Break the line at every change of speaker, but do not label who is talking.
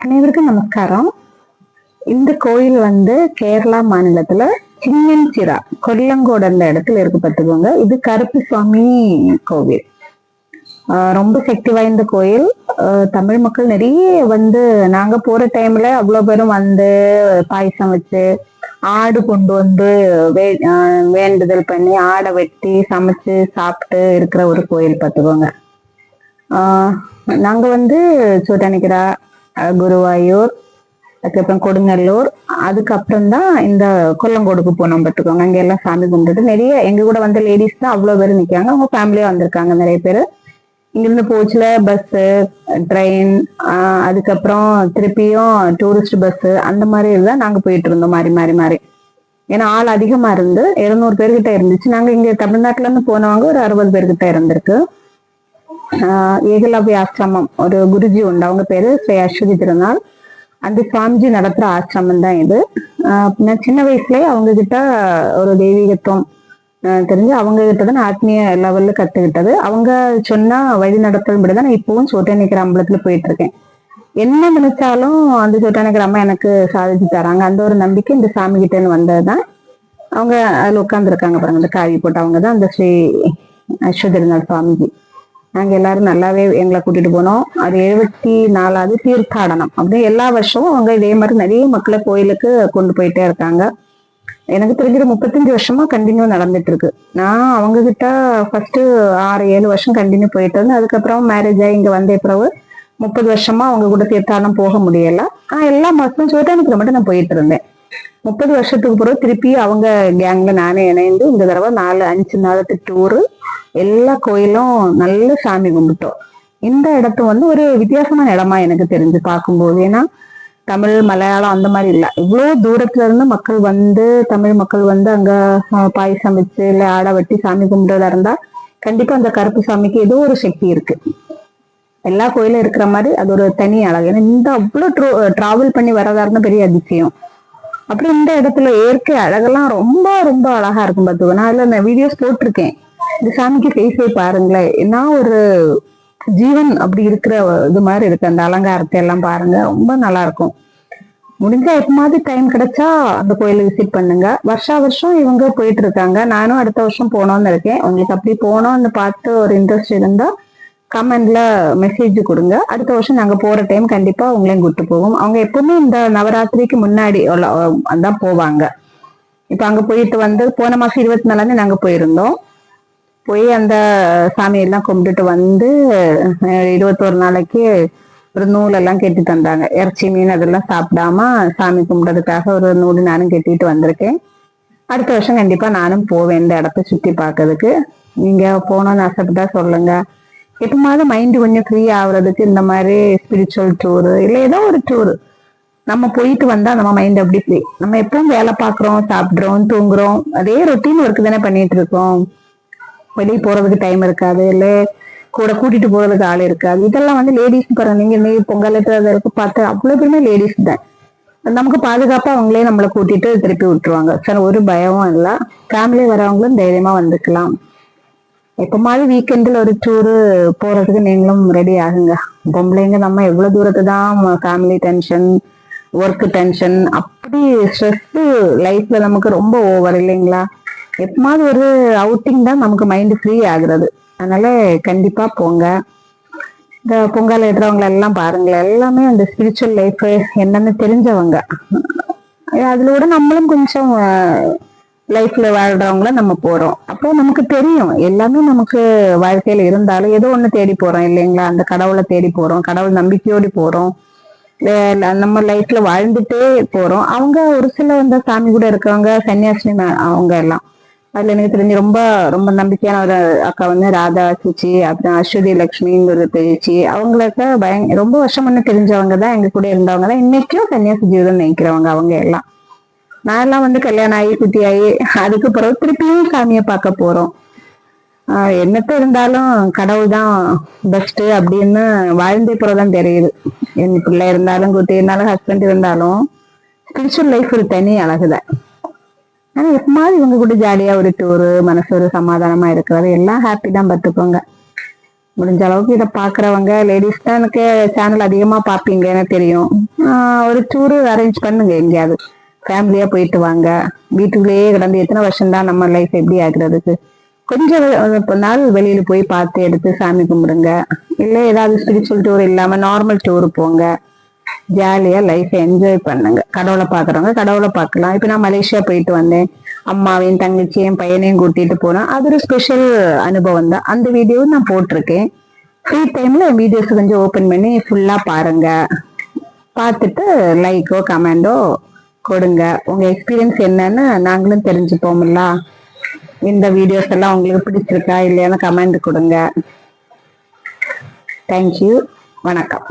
அனைவருக்கும் நமஸ்காரம். இந்த கோயில் வந்து கேரளா மாநிலத்துல சிங்கன்சிரா கொல்லங்கோடு அந்த இடத்துல இருக்கு பார்த்துக்கோங்க இது கருப்பு சுவாமி கோவில் ரொம்ப சக்தி வாய்ந்த கோயில். தமிழ் மக்கள் நிறைய வந்து நாங்க போற டைம்ல அவ்வளவு பேரும் வந்து பாயசம் வச்சு ஆடு கொண்டு வந்து வே- வேண்டுதல் பண்ணி ஆடை வெட்டி சமைச்சு சாப்பிட்டு இருக்கிற ஒரு கோயில் பார்த்துக்கோங்க. நாங்க வந்து சோட்டானிக்கரா குருவாயூர் அதுக்கப்புறம் கொடுங்கல்லூர் அதுக்கப்புறம் தான் இந்த கொல்லங்கோடுக்கு போனோம் பார்த்துக்கோங்க. அங்க எல்லாம் சாமி கும்பிட்டு நிறைய எங்க கூட வந்த லேடிஸ் தான் அவ்வளவு பேர் நிக்காங்க அவங்க ஃபேமிலியா வந்திருக்காங்க நிறைய பேர். இங்கிருந்து போச்சுல பஸ் ட்ரெயின் அதுக்கப்புறம் திருப்பியும் டூரிஸ்ட் பஸ் அந்த மாதிரி தான் நாங்க போயிட்டு இருந்தோம் மாறி மாறி மாறி. ஏன்னா ஆள் அதிகமா இருந்து இருநூறு பேர்கிட்ட இருந்துச்சு. நாங்க இங்க தமிழ்நாட்டுல இருந்து போனவங்க ஒரு அறுபது பேர்கிட்ட இருந்திருக்கு. ஏகலவ்ய ஆசிரமம் ஒரு குருஜி உண்டு அவங்க பேரு ஸ்ரீ அஸ்வதி திருநாள் அந்த சுவாமிஜி நடத்துற ஆசிரமம் தான் இது ஆஹ் நான் சின்ன வயசுலயே அவங்க கிட்ட ஒரு தெய்வீகத்துவம் தெரிஞ்சு அவங்க கிட்ட தான் ஆத்மீய லெவல்ல கத்துக்கிட்டது அவங்க சொன்னா வழி நடத்தல்படி தான் நான் இப்பவும் சோட்டனிக்கிற அம்பலத்துல போயிட்டு இருக்கேன் என்ன நினைச்சாலும் அந்த சோட்டானிக்கிற அம்மா எனக்கு சாதிச்சு தராங்க அந்த ஒரு நம்பிக்கை இந்த சாமி கிட்டேன்னு வந்ததுதான் அவங்க அதுல உட்கார்ந்துருக்காங்க பாருங்க அந்த காவி போட்டு அவங்க தான் அந்த ஸ்ரீ அஸ்வதிருநாள் சுவாமிஜி நாங்க எல்லாரும் நல்லாவே எங்களை கூட்டிட்டு போனோம். அது எழுபத்தி நாலாவது தீர்த்தாடனம். அப்படின்னு எல்லா வருஷமும் அவங்க இதே மாதிரி நிறைய மக்களை கோயிலுக்கு கொண்டு போயிட்டே இருக்காங்க. எனக்கு தெரிஞ்ச முப்பத்தஞ்சு வருஷமா கண்டினியூ நடந்துட்டு இருக்கு. நான் அவங்க கிட்ட ஃபர்ஸ்ட் ஆறு ஏழு வருஷம் கண்டினியூ போயிட்டு இருந்தேன். அதுக்கப்புறம் மேரேஜ் ஆகி இங்க வந்த பிறகு முப்பது வருஷமா அவங்க கூட தீர்த்தாடனம் போக முடியல. ஆனா எல்லா மாசமும் சோட்டானிக்கிற மட்டும் நான் போயிட்டு இருந்தேன். முப்பது வருஷத்துக்கு பிறகு திருப்பி அவங்க கேங்ல நானே இணைந்து இந்த தடவை நாலு அஞ்சு நாளுக்கு டூரு எல்லா கோயிலும் நல்ல சாமி கும்பிட்டோம். இந்த இடத்து வந்து ஒரு வித்தியாசமான இடமா எனக்கு தெரிஞ்சு பார்க்கும்போது. ஏன்னா தமிழ் மலையாளம் அந்த மாதிரி இல்ல. இவ்வளோ தூரத்துல இருந்து மக்கள் வந்து தமிழ் மக்கள் வந்து அங்க பாய் பாயசம் வச்சு இல்ல ஆடை வெட்டி சாமி கும்பிடுறதா இருந்தா கண்டிப்பா அந்த கருப்பு சாமிக்கு ஏதோ ஒரு சக்தி இருக்கு. எல்லா கோயிலும் இருக்கிற மாதிரி அது ஒரு தனி அழகு. ஏன்னா இந்த அவ்வளவு டிராவல் பண்ணி வரதா இருந்தா பெரிய அதிசயம். அப்புறம் இந்த இடத்துல இயற்கை அழகெல்லாம் ரொம்ப ரொம்ப அழகா இருக்கும் பார்த்துக்கோ நான் அதுல இந்த வீடியோஸ் போட்டிருக்கேன். இந்த சாமிக்கு ஃபேஸே பாருங்களேன். நான் ஒரு ஜீவன் அப்படி இருக்கிற இது மாதிரி இருக்கு. அந்த அலங்காரத்தை எல்லாம் பாருங்க. ரொம்ப நல்லா இருக்கும். முடிஞ்சா எப்பமாவது டைம் கிடைச்சா அந்த கோயிலை விசிட் பண்ணுங்க. வருஷா வருஷம் இவங்க போயிட்டு இருக்காங்க. நானும் அடுத்த வருஷம் போனோம்னு இருக்கேன். உங்களுக்கு அப்படி போனோம்னு பார்த்து ஒரு இன்ட்ரெஸ்ட் இருந்தா கமெண்ட்ல மெசேஜ் கொடுங்க. அடுத்த வருஷம் நாங்க போற டைம் கண்டிப்பா உங்களையும் கூட்டு போவோம். அவங்க எப்பவுமே இந்த நவராத்திரிக்கு முன்னாடி உள்ள- போவாங்க. இப்ப அங்க போயிட்டு வந்து போன மாசம் இருபத்தி நாலாந்தே நாங்க போயிருந்தோம். போய் அந்த சாமியெல்லாம் கும்பிட்டுட்டு வந்து இருபத்தோரு நாளைக்கு ஒரு நூல் எல்லாம் கட்டி தந்தாங்க. இறைச்சி மீன் அதெல்லாம் சாப்பிடாம சாமி கும்பிட்றதுக்காக ஒரு நூல் நானும் கட்டிட்டு வந்திருக்கேன். அடுத்த வருஷம் கண்டிப்பா நானும் போவேன் இந்த இடத்த சுத்தி பார்க்கறதுக்கு. நீங்க போகணும்னு ஆசைப்பட்டா சொல்லுங்க. எப்பமாவது மைண்ட் கொஞ்சம் ஃப்ரீ ஆகுறதுக்கு இந்த மாதிரி ஸ்பிரிச்சுவல் டூரு இல்லை ஏதோ ஒரு டூரு நம்ம போயிட்டு வந்தா நம்ம மைண்ட் அப்படி ஃப்ரீ நம்ம எப்பவும் வேலை பார்க்குறோம் சாப்பிட்றோம் தூங்குறோம். அதே ரொட்டீன் ஒர்க் தானே பண்ணிட்டு இருக்கோம். வெளியே போறதுக்கு டைம் இருக்காது இல்ல கூட கூட்டிட்டு போறதுக்கு ஆள் இருக்காது. இதெல்லாம் வந்து லேடிஸ் பாருங்க நீங்க நீ பொங்கல் அதற்கு பார்த்து அவ்வளவு பேருமே லேடிஸ் தான். நமக்கு பாதுகாப்பா அவங்களே நம்மளை கூட்டிட்டு திருப்பி விட்டுருவாங்க. சார் ஒரு பயமும் இல்லை. ஃபேமிலி வரவங்களும் தைரியமா வந்துக்கலாம். எப்பமாவது வீக்கெண்டில் ஒரு டூரு போறதுக்கு நீங்களும் ரெடி ஆகுங்க. பொம்பளைங்க நம்ம எவ்வளவு தூரத்து தான் ஃபேமிலி டென்ஷன் ஒர்க் டென்ஷன் அப்படி ஸ்ட்ரெஸ் லைஃப்ல நமக்கு ரொம்ப ஓவர் இல்லைங்களா? எப்பமாவது ஒரு அவுட்டிங் தான் நமக்கு மைண்ட் ஃப்ரீ ஆகுறது. அதனால கண்டிப்பா போங்க. இந்த பொங்கல் இடுறவங்க எல்லாம் பாருங்களேன். எல்லாமே அந்த ஸ்பிரிச்சுவல் லைஃப் என்னன்னு தெரிஞ்சவங்க. அதுல கூட நம்மளும் கொஞ்சம் லைஃப்ல வாழ்றவங்கள நம்ம போறோம். அப்போ நமக்கு தெரியும். எல்லாமே நமக்கு வாழ்க்கையில இருந்தாலும் ஏதோ ஒண்ணு தேடி போறோம் இல்லைங்களா? அந்த கடவுளை தேடி போறோம் கடவுள் நம்பிக்கையோடு போறோம். நம்ம லைஃப்ல வாழ்ந்துட்டே போறோம். அவங்க ஒரு சில வந்து சாமி கூட இருக்கவங்க சன்னியாசினி அவங்க எல்லாம். அதுல எனக்கு தெரிஞ்சு ரொம்ப ரொம்ப நம்பிக்கையான ஒரு அக்கா வந்து ராதா சுச்சி அப்புறம் அஸ்வதி லக்ஷ்மிங்கிற ஒரு பேச்சு அவங்களுக்கு பயங்க ரொம்ப வருஷம் முன்ன தெரிஞ்சவங்க தான் எங்க கூட இருந்தவங்க தான். இன்னைக்கும் கன்னியாசி ஜீவிதம் நினைக்கிறவங்க அவங்க எல்லாம். நான் எல்லாம் வந்து கல்யாணம் ஆகி குட்டி ஆகி அதுக்கு பிறகு திருப்பியும் சாமியை பார்க்க போறோம். ஆஹ் என்னத்த இருந்தாலும் கடவுள் தான் பெஸ்ட் அப்படின்னு வாழ்ந்தே போறதான் தெரியுது. என் பிள்ளை இருந்தாலும் குட்டி இருந்தாலும் ஹஸ்பண்ட் இருந்தாலும் ஸ்பிரிச்சுவல் லைஃப் ஒரு தனி அழகுதான். ஆனா எப்பமாவது இவங்க கூட ஜாலியா ஒரு டூரு மனசு ஒரு சமாதானமா இருக்கிறது எல்லாம் ஹாப்பி தான் பார்த்துக்கோங்க. முடிஞ்ச அளவுக்கு இதை பாக்குறவங்க லேடிஸ் தான் எனக்கு சேனல் அதிகமா பாப்பீங்கன்னு தெரியும். ஒரு டூரு அரேஞ்ச் பண்ணுங்க எங்கேயாவது. ஃபேமிலியா போயிட்டு வாங்க. வீட்டுக்குள்ளேயே கிடந்து எத்தனை வருஷம் தான் நம்ம லைஃப் எப்படி ஆகுறதுக்கு? கொஞ்சம் நாள் வெளியில போய் பார்த்து எடுத்து சாமி கும்பிடுங்க. இல்லை ஏதாவது ஸ்பிரிச்சுவல் டூர் இல்லாம நார்மல் டூர் போங்க. ஜாலியா லைஃப் என்ஜாய் பண்ணுங்க. கடவுளை பாக்குறவங்க கடவுளை பார்க்கலாம். இப்ப நான் மலேசியா போயிட்டு வந்தேன். அம்மாவையும் தங்கச்சியும் பையனையும் கூட்டிட்டு போனேன் அது ஒரு ஸ்பெஷல் அனுபவம் தான். அந்த வீடியோவும் நான் போட்டிருக்கேன். ஃப்ரீ டைம்ல என் வீடியோஸ் கொஞ்சம் ஓபன் பண்ணி ஃபுல்லா பாருங்க. பார்த்துட்டு லைக்கோ கமெண்டோ கொடுங்க. உங்க எக்ஸ்பீரியன்ஸ் என்னன்னு நாங்களும் தெரிஞ்சுப்போம்ல. இந்த வீடியோஸ் எல்லாம் உங்களுக்கு பிடிச்சிருக்கா இல்லையான்னு கமெண்ட் கொடுங்க. தேங்க்யூ வணக்கம்.